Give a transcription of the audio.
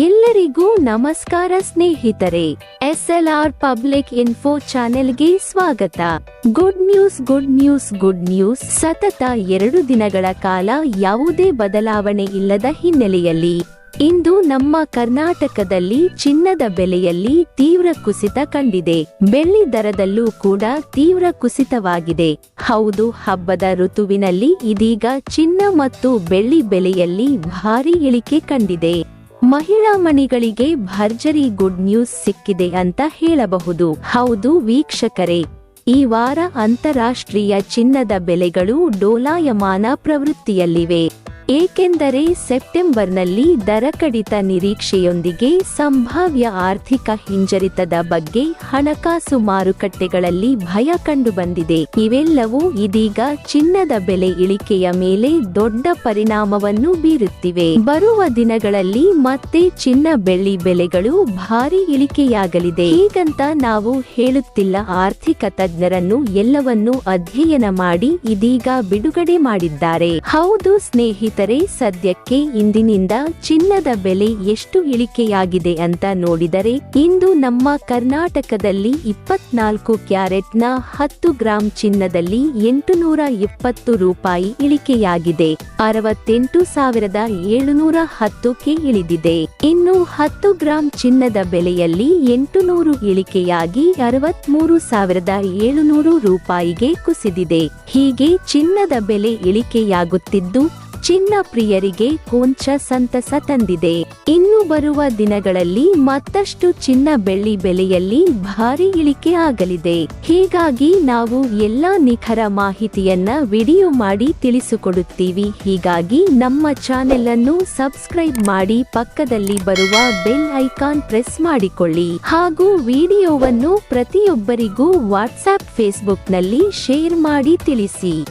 ಎಲ್ಲರಿಗೂ ನಮಸ್ಕಾರ ಸ್ನೇಹಿತರೆ ಆರ್ ಪಬ್ಲಿಕ್ ಇನ್ಫೋ ಚಾನೆಲ್ಗೆ ಸ್ವಾಗತ. Good news good news good news. ಸತತ ಎರಡು ದಿನಗಳ ಕಾಲ ಯಾವುದೇ ಬದಲಾವಣೆ ಇಲ್ಲದ ಹಿನ್ನೆಲೆಯಲ್ಲಿ, ಇಂದು ನಮ್ಮ ಕರ್ನಾಟಕದಲ್ಲಿ ಚಿನ್ನದ ಬೆಲೆಯಲ್ಲಿ ತೀವ್ರ ಕುಸಿತ ಕಂಡಿದೆ. ಬೆಳ್ಳಿ ದರದಲ್ಲೂ ಕೂಡ ತೀವ್ರ ಕುಸಿತವಾಗಿದೆ. ಹೌದು, ಹಬ್ಬದ ಋತುವಿನಲ್ಲಿ ಇದೀಗ ಚಿನ್ನ ಮತ್ತು ಬೆಳ್ಳಿ ಬೆಲೆಯಲ್ಲಿ ಭಾರಿ ಇಳಿಕೆ ಕಂಡಿದೆ. ಮಹಿಳಾ ಮಣಿಗಳಿಗೆ ಭರ್ಜರಿ ಗುಡ್ ನ್ಯೂಸ್ ಸಿಕ್ಕಿದೆ ಅಂತ ಹೇಳಬಹುದು. ಹೌದು ವೀಕ್ಷಕರೇ, ಈ ವಾರ ಅಂತಾರಾಷ್ಟ್ರೀಯ ಚಿನ್ನದ ಬೆಲೆಗಳು ಡೋಲಾಯಮಾನ ಪ್ರವೃತ್ತಿಯಲ್ಲಿವೆ. ಏಕೆಂದರೆ ಸೆಪ್ಟೆಂಬರ್ನಲ್ಲಿ ದರ ಕಡಿತ ನಿರೀಕ್ಷೆಯೊಂದಿಗೆ ಸಂಭಾವ್ಯ ಆರ್ಥಿಕ ಹಿಂಜರಿತದ ಬಗ್ಗೆ ಹಣಕಾಸು ಮಾರುಕಟ್ಟೆಗಳಲ್ಲಿ ಭಯ ಕಂಡುಬಂದಿದೆ. ಇವೆಲ್ಲವೂ ಇದೀಗ ಚಿನ್ನದ ಬೆಲೆ ಇಳಿಕೆಯ ಮೇಲೆ ದೊಡ್ಡ ಪರಿಣಾಮವನ್ನು ಬೀರುತ್ತಿವೆ. ಬರುವ ದಿನಗಳಲ್ಲಿ ಮತ್ತೆ ಚಿನ್ನ ಬೆಳ್ಳಿ ಬೆಲೆಗಳು ಭಾರಿ ಇಳಿಕೆಯಾಗಲಿದೆ. ಹೀಗಂತ ನಾವು ಹೇಳುತ್ತಿಲ್ಲ. ಆರ್ಥಿಕ ತಜ್ಞರನ್ನು ಎಲ್ಲವನ್ನೂ ಅಧ್ಯಯನ ಮಾಡಿ ಇದೀಗ ಬಿಡುಗಡೆ ಮಾಡಿದ್ದಾರೆ. ಹೌದು ಸ್ನೇಹಿತರೆ ಸದ್ಯಕ್ಕೆ ಇಂದಿನಿಂದ ಚಿನ್ನದ ಬೆಲೆ ಎಷ್ಟು ಇಳಿಕೆಯಾಗಿದೆ ಅಂತ ನೋಡಿದರೆ, ಇಂದು ನಮ್ಮ ಕರ್ನಾಟಕದಲ್ಲಿ ಇಪ್ಪತ್ನಾಲ್ಕು ಕ್ಯಾರೆಟ್ನ ಹತ್ತು ಗ್ರಾಂ ಚಿನ್ನದಲ್ಲಿ ಎಂಟುನೂರ ಇಪ್ಪತ್ತು ರೂಪಾಯಿ ಇಳಿಕೆಯಾಗಿದೆ. ಅರವತ್ತೆಂಟು ಸಾವಿರದ ಏಳುನೂರ ಹತ್ತಕ್ಕೆ ಇಳಿದಿದೆ. ಇನ್ನು ಹತ್ತು ಗ್ರಾಂ ಚಿನ್ನದ ಬೆಲೆಯಲ್ಲಿ ಎಂಟುನೂರು ಇಳಿಕೆಯಾಗಿ ಅರವತ್ಮೂರು ಸಾವಿರದ ಏಳುನೂರು ರೂಪಾಯಿಗೆ ಕುಸಿದಿದೆ. ಹೀಗೆ ಚಿನ್ನದ ಬೆಲೆ ಇಳಿಕೆಯಾಗುತ್ತಿದ್ದು ಚಿನ್ನ ಪ್ರಿಯರಿಗೆ ಕೊಂಚ ಸಂತಸ ತಂದಿದೆ. ಇನ್ನು ಬರುವ ದಿನಗಳಲ್ಲಿ ಮತ್ತಷ್ಟು ಚಿನ್ನ ಬೆಳ್ಳಿ ಬೆಲೆಯಲ್ಲಿ ಭಾರಿ ಇಳಿಕೆ ಆಗಲಿದೆ. ಹೀಗಾಗಿ ನಾವು ಎಲ್ಲಾ ನಿಖರ ಮಾಹಿತಿಯನ್ನ ವಿಡಿಯೋ ಮಾಡಿ ತಿಳಿಸಿಕೊಡುತ್ತೀವಿ. ಹೀಗಾಗಿ ನಮ್ಮ ಚಾನೆಲ್ ಅನ್ನು ಸಬ್ಸ್ಕ್ರೈಬ್ ಮಾಡಿ ಪಕ್ಕದಲ್ಲಿ ಬರುವ ಬೆಲ್ ಐಕಾನ್ ಪ್ರೆಸ್ ಮಾಡಿಕೊಳ್ಳಿ. ಹಾಗೂ ವಿಡಿಯೋವನ್ನು ಪ್ರತಿಯೊಬ್ಬರಿಗೂ ವಾಟ್ಸ್ಆಪ್ ಫೇಸ್ಬುಕ್ನಲ್ಲಿ ಶೇರ್ ಮಾಡಿ ತಿಳಿಸಿ.